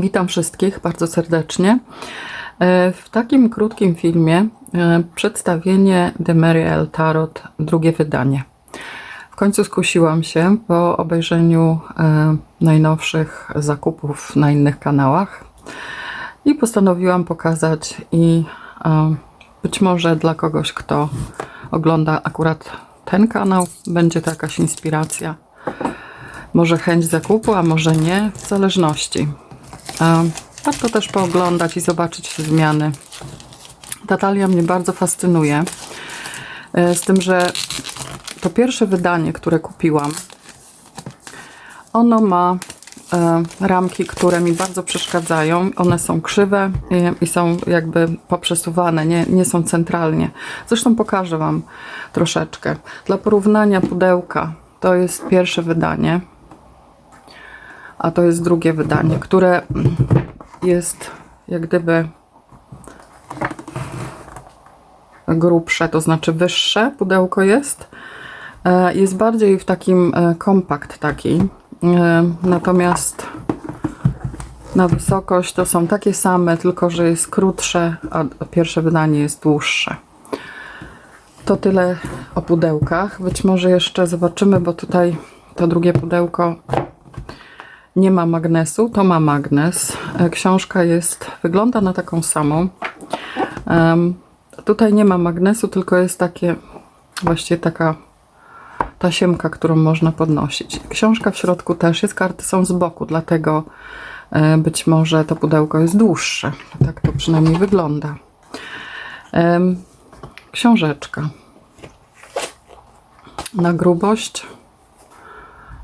Witam wszystkich bardzo serdecznie. E, W takim krótkim filmie e, przedstawienie The Mary L. Tarot, drugie wydanie. W końcu skusiłam się po obejrzeniu e, najnowszych zakupów na innych kanałach i postanowiłam pokazać i być może dla kogoś, kto ogląda akurat ten kanał, będzie to jakaś inspiracja. Może chęć zakupu, a może nie, w zależności. E, Warto też pooglądać i zobaczyć zmiany. Ta talia mnie bardzo fascynuje. E, Z tym, że to pierwsze wydanie, które kupiłam, ono ma e, ramki, które mi bardzo przeszkadzają. One są krzywe i, i są jakby poprzesuwane, nie, nie są centralnie. Zresztą pokażę Wam troszeczkę. Dla porównania pudełka to jest pierwsze wydanie, a to jest drugie wydanie, które jest jak gdyby grubsze, to znaczy wyższe pudełko jest. E, Jest bardziej w takim e, kompakt taki. E, Natomiast na wysokość to są takie same, tylko że jest krótsze, a pierwsze wydanie jest dłuższe. To tyle o pudełkach. Być może jeszcze zobaczymy, bo tutaj to drugie pudełko nie ma magnesu, to ma magnes. E, Książka jest, wygląda na taką samą. Em, tutaj nie ma magnesu, tylko jest takie, właściwie taka tasiemka, którą można podnosić. Książka w środku też jest, karty są z boku, dlatego e, być może to pudełko jest dłuższe. Tak to przynajmniej wygląda. Em, Książeczka. Na grubość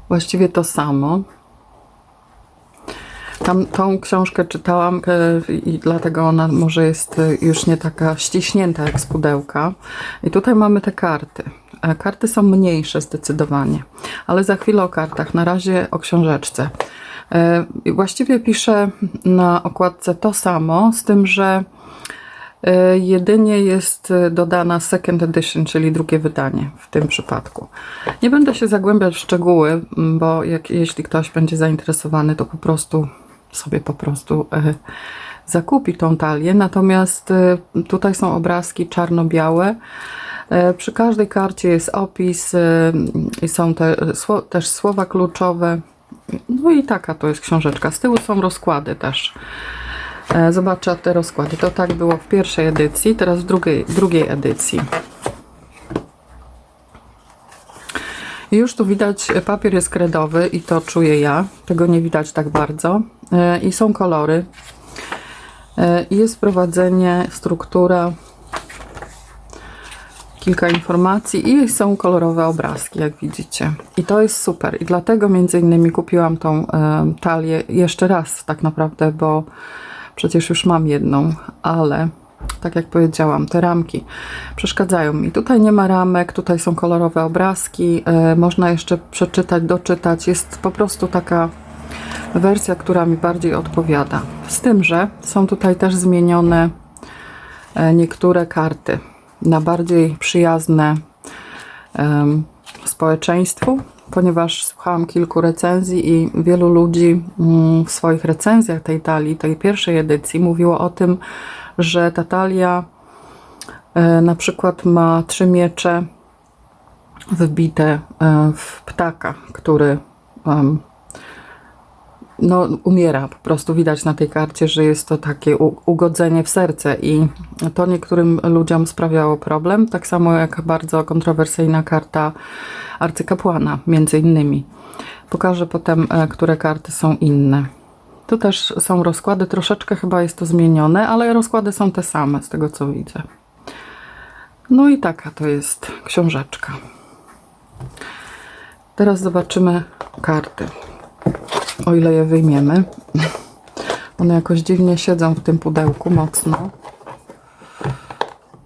właściwie to samo. Tam, tą książkę czytałam e, i dlatego ona może jest e, już nie taka ściśnięta jak z pudełka. I tutaj mamy te karty. E, Karty są mniejsze zdecydowanie, ale za chwilę o kartach. Na razie o książeczce. Właściwie piszę na okładce to samo, z tym, że jedynie jest dodana second edition, czyli drugie wydanie w tym przypadku. Nie będę się zagłębiać w szczegóły, bo jak, jeśli ktoś będzie zainteresowany, to po prostu sobie po prostu e, zakupi tą talię. Natomiast e, tutaj są obrazki czarno-białe. E, Przy każdej karcie jest opis i są te, też słowa kluczowe. No i taka to jest książeczka. Z tyłu są rozkłady też. Zobaczę te rozkłady. To tak było w pierwszej edycji, teraz w drugiej, drugiej edycji. Już tu widać, papier jest kredowy i to czuję ja. Tego nie widać tak bardzo. E, I są kolory. E, Jest prowadzenie, struktura, kilka informacji i są kolorowe obrazki, jak widzicie. I to jest super. I dlatego między innymi kupiłam tą e, talię jeszcze raz tak naprawdę, bo przecież już mam jedną, ale tak jak powiedziałam, te ramki przeszkadzają mi. Tutaj nie ma ramek, tutaj są kolorowe obrazki, można jeszcze przeczytać, doczytać. Jest po prostu taka wersja, która mi bardziej odpowiada. Z tym, że są tutaj też zmienione e, niektóre karty na bardziej przyjazne społeczeństwu, ponieważ słuchałam kilku recenzji i wielu ludzi mm, w swoich recenzjach tej talii, tej pierwszej edycji, mówiło o tym, że ta talia e, na przykład ma trzy miecze wbite e, w ptaka, który no, umiera. Po prostu widać na tej karcie, że jest to takie ugodzenie w serce i to niektórym ludziom sprawiało problem. Tak samo jak bardzo kontrowersyjna karta arcykapłana, między innymi. Pokażę potem, e, które karty są inne. Tu też są rozkłady, troszeczkę chyba jest to zmienione, ale rozkłady są te same, z tego co widzę. No i taka to jest książeczka. Teraz zobaczymy karty o ile je wyjmiemy. One jakoś dziwnie siedzą w tym pudełku mocno.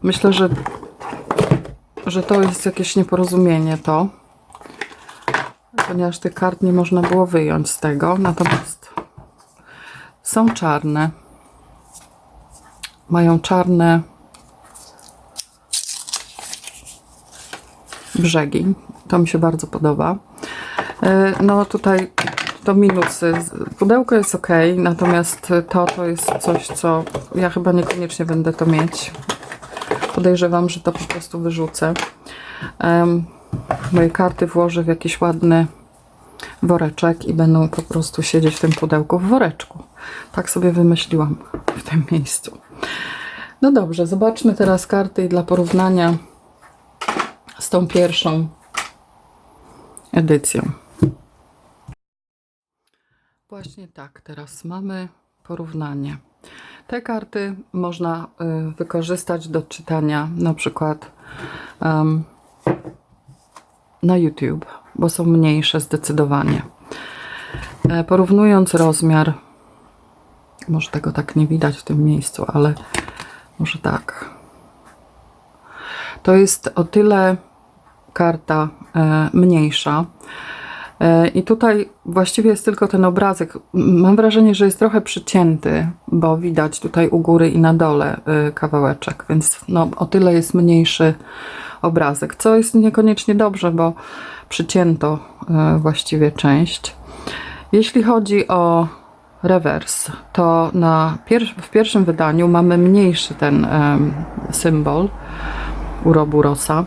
Myślę, że, że to jest jakieś nieporozumienie to, ponieważ tych kart nie można było wyjąć z tego. Natomiast są czarne. Mają czarne brzegi. To mi się bardzo podoba. E, No tutaj to minusy. Pudełko jest ok, natomiast to to jest coś, co ja chyba niekoniecznie będę to mieć. Podejrzewam, że to po prostu wyrzucę. Em, moje karty włożę w jakiś ładny woreczek i będą po prostu siedzieć w tym pudełku w woreczku. Tak sobie wymyśliłam w tym miejscu. No dobrze, zobaczmy teraz karty dla porównania z tą pierwszą edycją. Właśnie tak, teraz mamy porównanie. Te karty można y, wykorzystać do czytania na przykład em, na YouTube, bo są mniejsze zdecydowanie. E, porównując rozmiar, może tego tak nie widać w tym miejscu, ale może tak. To jest o tyle karta e, mniejsza. E, I tutaj właściwie jest tylko ten obrazek. Mam wrażenie, że jest trochę przycięty, bo widać tutaj u góry i na dole e, kawałeczek, więc no, o tyle jest mniejszy obrazek, co jest niekoniecznie dobrze, bo przycięto e, właściwie część. Jeśli chodzi o rewers, to na pier- w pierwszym wydaniu mamy mniejszy ten symbol Uroburosa,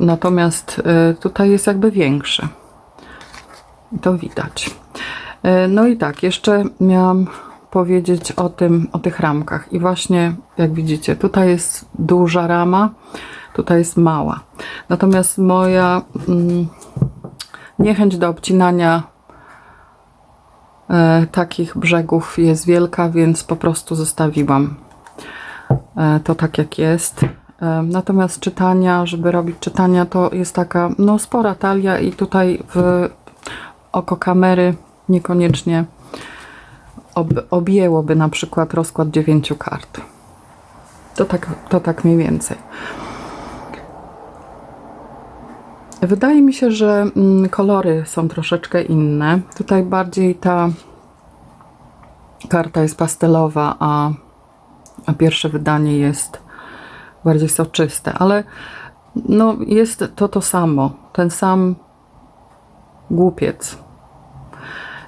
natomiast e, tutaj jest jakby większy. To widać. E, No i tak, jeszcze miałam powiedzieć o tym, o tych ramkach. I właśnie, jak widzicie, tutaj jest duża rama, tutaj jest mała. Natomiast moja mm, niechęć do obcinania e, takich brzegów jest wielka, więc po prostu zostawiłam e, to tak jak jest. E, Natomiast czytania, żeby robić czytania, to jest taka no, spora talia i tutaj w oko kamery niekoniecznie ob, objęłoby na przykład rozkład dziewięciu kart. To tak, to tak mniej więcej. Wydaje mi się, że mm, kolory są troszeczkę inne. Tutaj bardziej ta karta jest pastelowa, a, a pierwsze wydanie jest bardziej soczyste, ale no, jest to to samo. Ten sam głupiec.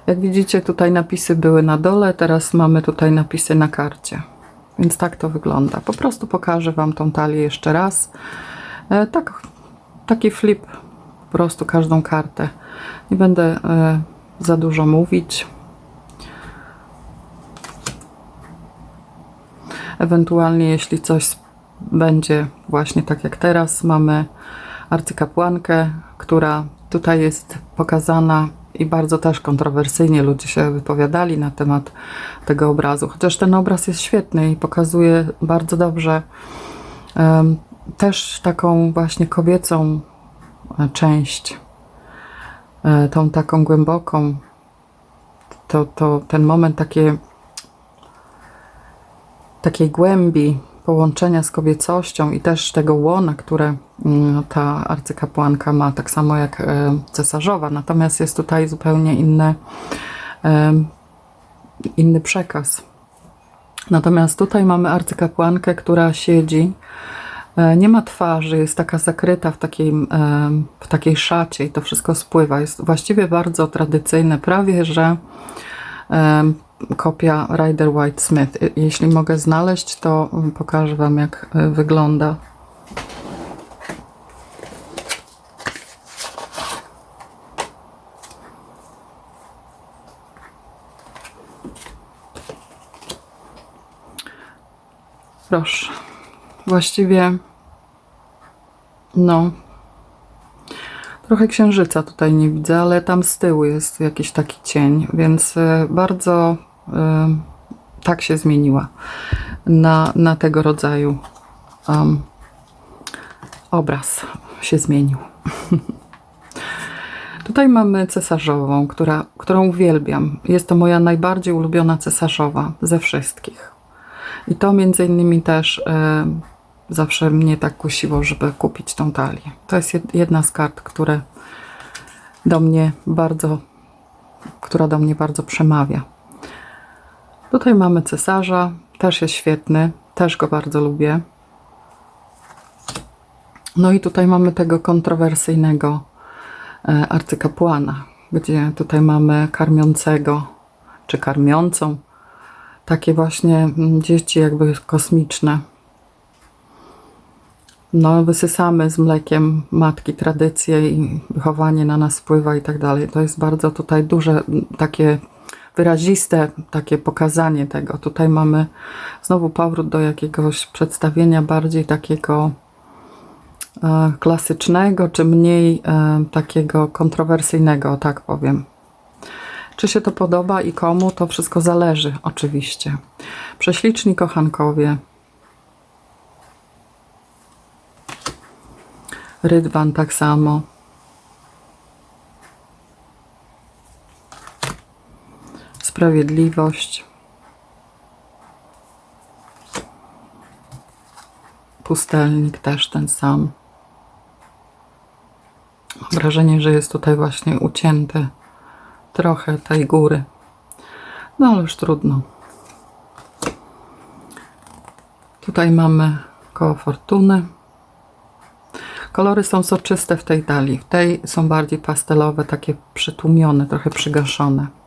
Jak widzicie, tutaj napisy były na dole, teraz mamy tutaj napisy na karcie. Więc tak to wygląda. Po prostu pokażę Wam tą talię jeszcze raz. E, tak, taki flip, po prostu każdą kartę. Nie będę e, za dużo mówić. Ewentualnie, jeśli coś będzie właśnie tak jak teraz, mamy arcykapłankę, która tutaj jest pokazana i bardzo też kontrowersyjnie ludzie się wypowiadali na temat tego obrazu. Chociaż ten obraz jest świetny i pokazuje bardzo dobrze em, też taką właśnie kobiecą e, część, e, tą taką głęboką, to, to ten moment takie, takiej głębi połączenia z kobiecością i też tego łona, które mm, ta arcykapłanka ma, tak samo jak e, cesarzowa. Natomiast jest tutaj zupełnie inne, em, inny przekaz. Natomiast tutaj mamy arcykapłankę, która siedzi, e, nie ma twarzy, jest taka zakryta w takiej, w takiej szacie i to wszystko spływa. Jest właściwie bardzo tradycyjne, prawie że kopia Rider White Smith. Y, Jeśli mogę znaleźć, to pokażę Wam, jak y, wygląda. Proszę. Właściwie, no, Trochę księżyca tutaj nie widzę, ale tam z tyłu jest jakiś taki cień, więc e, bardzo tak się zmieniła na, na tego rodzaju um, obraz się zmienił. Tutaj mamy cesarzową, która, którą uwielbiam. Jest to moja najbardziej ulubiona cesarzowa ze wszystkich. I to między innymi też zawsze mnie tak kusiło, żeby kupić tą talię. To jest jed- jedna z kart, które do mnie bardzo, która do mnie bardzo przemawia. Tutaj mamy cesarza, też jest świetny, też go bardzo lubię. No i tutaj mamy tego kontrowersyjnego e, arcykapłana. gdzie tutaj mamy karmiącego, czy karmiącą. Takie właśnie mm, dzieci jakby kosmiczne. No, wysysamy z mlekiem matki tradycje i wychowanie na nas wpływa i tak dalej. To jest bardzo tutaj duże, takie wyraziste takie pokazanie tego. Tutaj mamy znowu powrót do jakiegoś przedstawienia bardziej takiego e, klasycznego, czy mniej e, takiego kontrowersyjnego, tak powiem. Czy się to podoba i komu, to wszystko zależy, oczywiście. Prześliczni kochankowie, Rydwan tak samo. Sprawiedliwość. Pustelnik też ten sam. Mam wrażenie, że jest tutaj właśnie ucięte trochę tej góry. No ale już trudno. Tutaj mamy koło fortuny. Kolory są soczyste w tej dali. W tej są bardziej pastelowe, takie przytłumione, trochę przygaszone.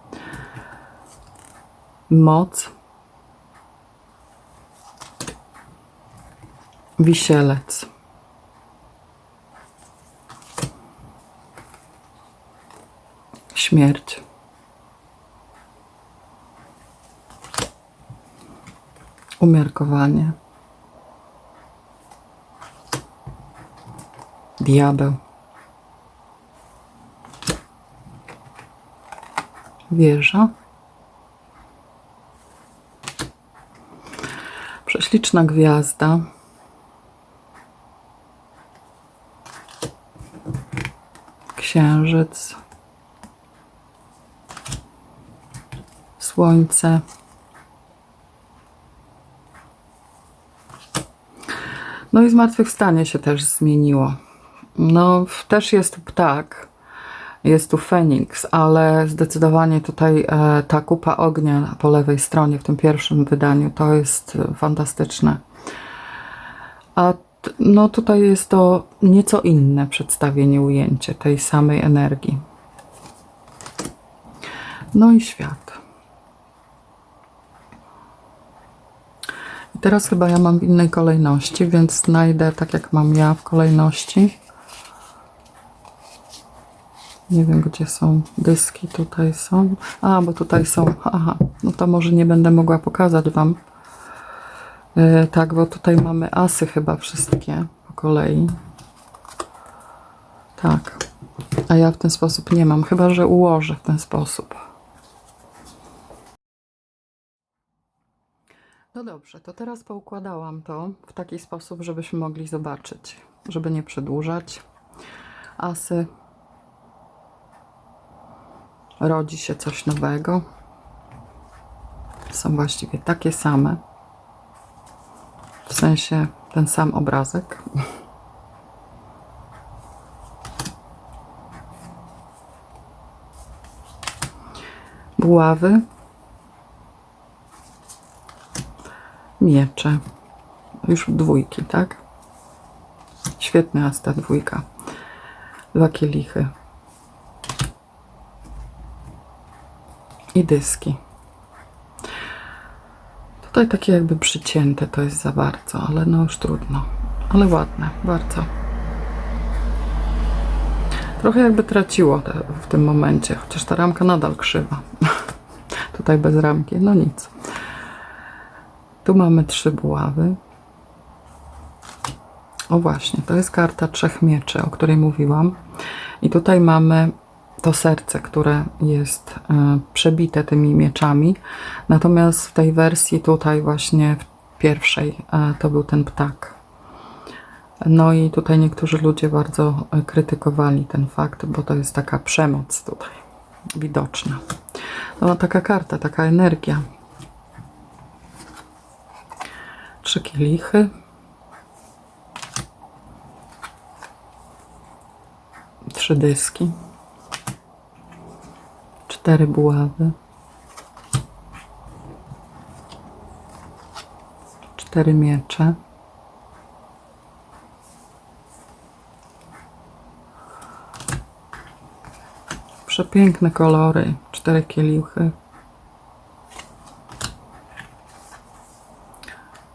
Moc. Wisielec. Śmierć. Umiarkowanie. Diabeł. Wieża. Prześliczna gwiazda. Księżyc. Słońce. No i zmartwychwstanie się też zmieniło. No, też jest ptak, jest tu Feniks, ale zdecydowanie tutaj e, ta kupa ognia po lewej stronie w tym pierwszym wydaniu to jest e, fantastyczne. A no tutaj jest to nieco inne przedstawienie, ujęcie tej samej energii. No i świat. I teraz chyba ja mam w innej kolejności, więc znajdę tak jak mam ja w kolejności. Nie wiem, gdzie są dyski. Tutaj są. A, bo tutaj są. Aha, no to może nie będę mogła pokazać Wam. E, tak, bo tutaj mamy asy chyba wszystkie po kolei. Tak. A ja w ten sposób nie mam, chyba że ułożę w ten sposób. No dobrze, to teraz poukładałam to w taki sposób, żebyśmy mogli zobaczyć, żeby nie przedłużać. Asy rodzi się coś nowego. Są właściwie takie same. W sensie ten sam obrazek. Buławy. Miecze. Już dwójki, tak? Świetny asta dwójka. Dwa kielichy. I dyski. Tutaj takie jakby przycięte to jest za bardzo, ale no już trudno. Ale ładne, bardzo. Trochę jakby traciło te, w tym momencie, chociaż ta ramka nadal krzywa. Tutaj bez ramki, no nic. Tu mamy trzy buławy. O właśnie, to jest karta trzech mieczy, o której mówiłam. I tutaj mamy to serce, które jest e, przebite tymi mieczami. Natomiast w tej wersji tutaj właśnie w pierwszej e, to był ten ptak. No i tutaj niektórzy ludzie bardzo e, krytykowali ten fakt, bo to jest taka przemoc tutaj widoczna. No taka karta, taka energia. Trzy kielichy. Trzy dyski cztery buławy, cztery miecze, Przepiękne kolory. Cztery kielichy.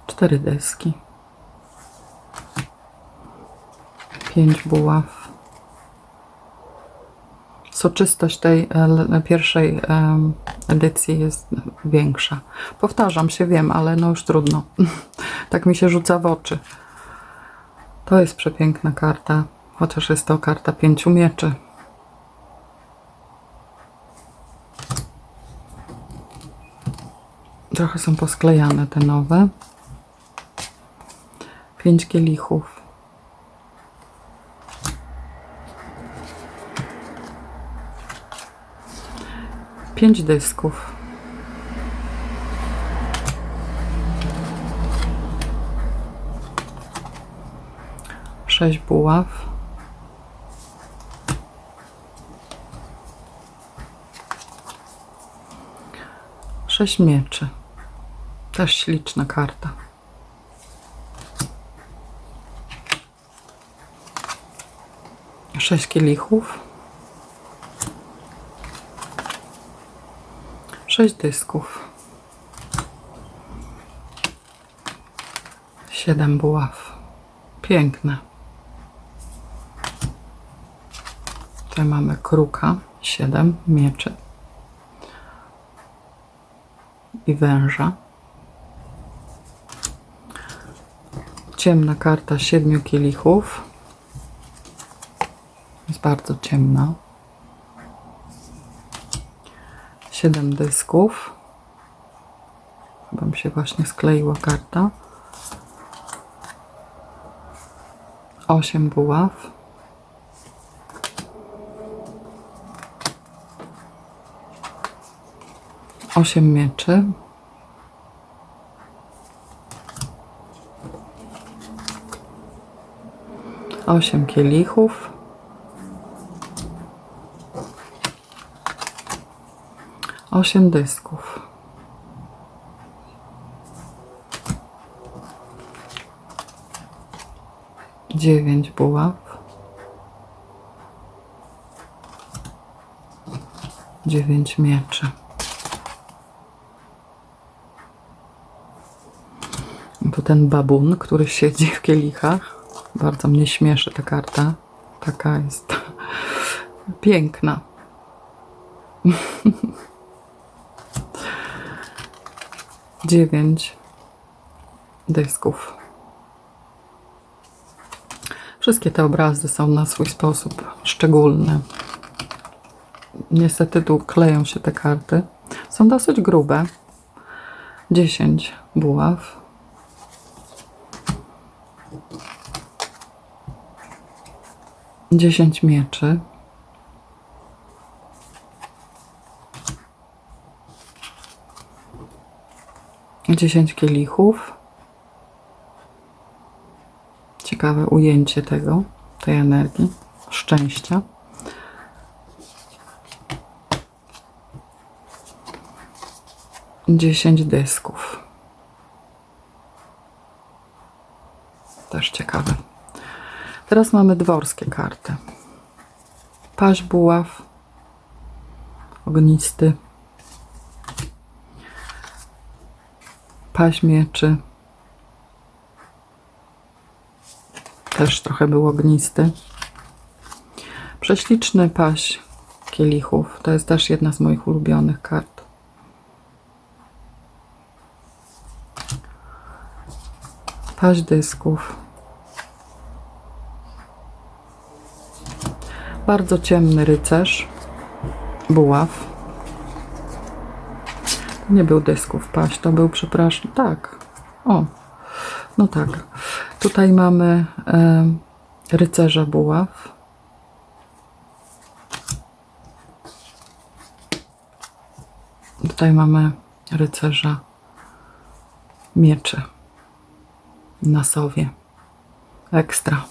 Cztery deski. Pięć buław. Soczystość tej e, l- pierwszej edycji jest większa. Powtarzam się, wiem, ale no już trudno. tak mi się rzuca w oczy. To jest przepiękna karta, chociaż jest to karta pięciu mieczy. Trochę są posklejane te nowe. Pięć kielichów. Pięć dysków. Sześć buław. Sześć mieczy. Też śliczna karta. Sześć kielichów. Sześć dysków. Siedem buław. Piękne. Tutaj mamy kruka. Siedem mieczy. I węża. Ciemna karta siedmiu kielichów. Jest bardzo ciemna. Siedem dysków. Chyba mi się właśnie skleiła karta. Osiem buław. Osiem mieczy. Osiem kielichów. Osiem dysków. Dziewięć buław. Dziewięć mieczy. Tu ten babun, który siedzi w kielichach. Bardzo mnie śmieszy ta karta. Taka jest piękna. Dziewięć dysków. Wszystkie te obrazy są na swój sposób szczególne. Niestety tu kleją się te karty. Są dosyć grube. 10 buław. Dziesięć mieczy. Dziesięć kielichów. Ciekawe ujęcie tego, tej energii, szczęścia. Dziesięć dysków. Też ciekawe. Teraz mamy dworskie karty. Paź buław, ognisty, paź mieczy, też trochę był ognisty. Prześliczny paź kielichów, to jest też jedna z moich ulubionych kart. Paź dysków. Bardzo ciemny rycerz. Buław. Nie był dysków paść, to był, przepraszam, tak. O, no tak. Tutaj mamy e, rycerza buław. Tutaj mamy rycerza mieczy na sowie. Ekstra.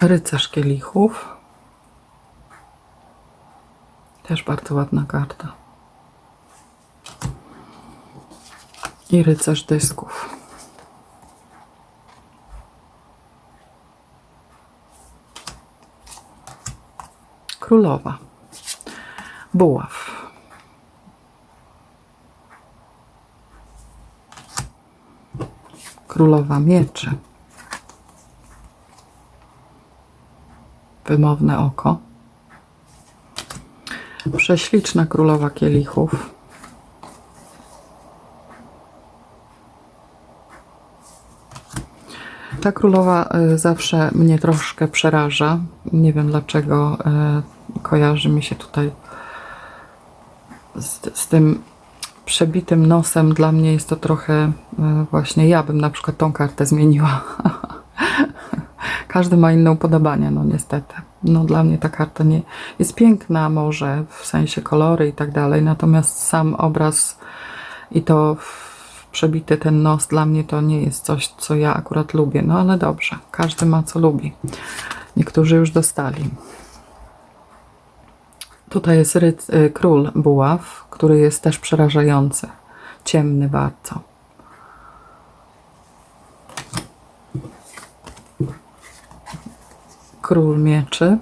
Rycerz kielichów. Też bardzo ładna karta. I rycerz dysków. królowa. Buław. Królowa mieczy. Wymowne oko. Prześliczna królowa kielichów. Ta królowa y, zawsze mnie troszkę przeraża. Nie wiem dlaczego y, kojarzy mi się tutaj z, z tym przebitym nosem. Dla mnie jest to trochę y, właśnie ja bym na przykład tą kartę zmieniła. Każdy ma inne upodobania, no niestety. No dla mnie ta karta nie jest piękna może w sensie kolory i tak dalej, natomiast sam obraz i to przebity ten nos dla mnie to nie jest coś, co ja akurat lubię. No ale dobrze, każdy ma co lubi. Niektórzy już dostali. Tutaj jest ryc, y, król buław, który jest też przerażający. Ciemny bardzo. Król mieczy.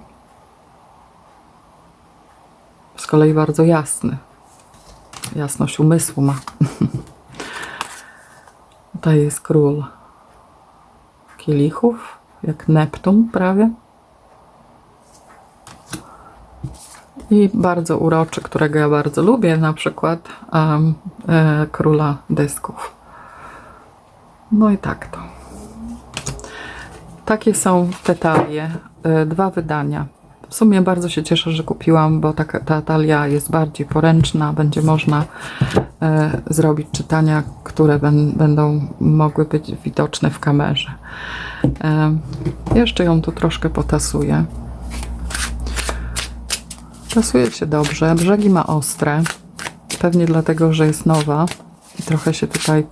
Z kolei bardzo jasny. Jasność umysłu ma. Tutaj jest król kielichów, jak Neptun prawie. I bardzo uroczy, którego ja bardzo lubię, na przykład em, e, króla dysków. No i tak to. Takie są te talie. E, Dwa wydania. W sumie bardzo się cieszę, że kupiłam, bo ta, ta talia jest bardziej poręczna. Będzie można e, zrobić czytania, które ben, będą mogły być widoczne w kamerze. E, jeszcze ją tu troszkę potasuję. Tasuje się dobrze. Brzegi ma ostre. Pewnie dlatego, że jest nowa i trochę się tutaj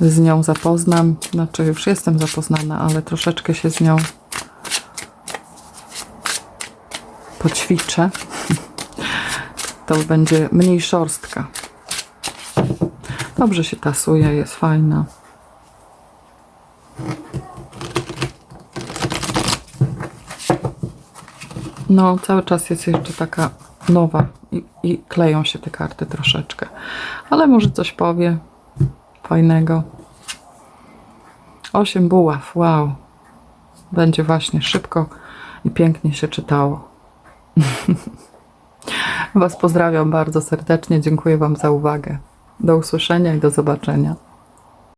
z nią zapoznam. Znaczy, już jestem zapoznana, ale troszeczkę się z nią poćwiczę. To będzie mniej szorstka. Dobrze się tasuje, jest fajna. No, cały czas jest jeszcze taka nowa i, i kleją się te karty troszeczkę. Ale może coś powie fajnego. Osiem buław, wow. Będzie właśnie szybko i pięknie się czytało. Was pozdrawiam bardzo serdecznie. Dziękuję Wam za uwagę. Do usłyszenia i do zobaczenia.